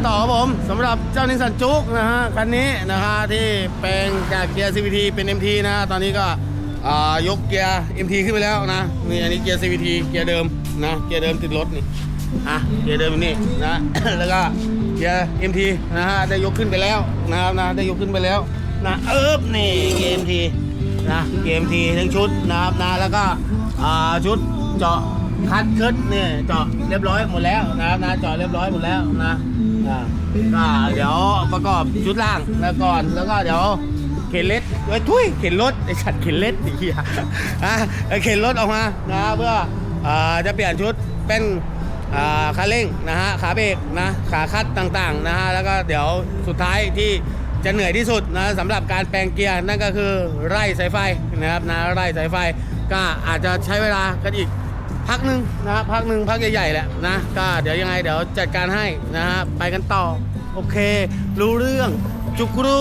กันต่อครับผมสำหรับเจ้านิสสันจุกนะฮะคันนี้นะฮะที่แปลงจากเกียร์ CVT เป็น MT นะฮะตอนนี้ก็ยกเกียร์ MT ขึ้นไปแล้วนะนี่อันนี้เกียร์ CVT เกียร์เดิมนะเกียร์เดิมติดรถนี่อะเกียร์เดิมนี่นะแล้วก็เกียร์ MT นะฮะได้ยกขึ้นไปแล้วนะครับนะได้ยกขึ้นไปแล้วนะเอิบนี่เกียร์ MT นะเกียร์ MT ทั้งชุดนะครับนะแล้วก็ชุดเจาะ คัดคึดเนี่ยเจาะเรียบร้อยหมดแล้วนะครับนะเจาะเรียบร้อยหมดแล้วนะอ่าก็เดี๋ยวประกอบชุดล่างแล้วก่อนแล้วก็เดี๋ยวเข็นเล็ดเอ้ยทุยเข็นรถไอ้สัตว์เข็นเล็ดไอ้เหี้ยอะเข็นรถออกมานะเพื่ออ่าจะเปลี่ยนชุดเป็นอ่าคันเร่งนะฮะขาเบรกนะขาคัดต่างๆนะฮะแล้วก็เดี๋ยวสุดท้ายที่จะเหนื่อยที่สุดนะสำหรับการแปลงเกียร์นั่นก็คือไล่สายไฟนะครับนะไล่สายไฟก็อาจจะใช้เวลากันอีก พักหนึ่งนะครับพักหนึ่งพักใหญ่ๆแหละนะก็เดี๋ยวยังไงเดี๋ยวจัดการให้นะฮะไปกันต่อโอเค รู้เรื่องจุกรู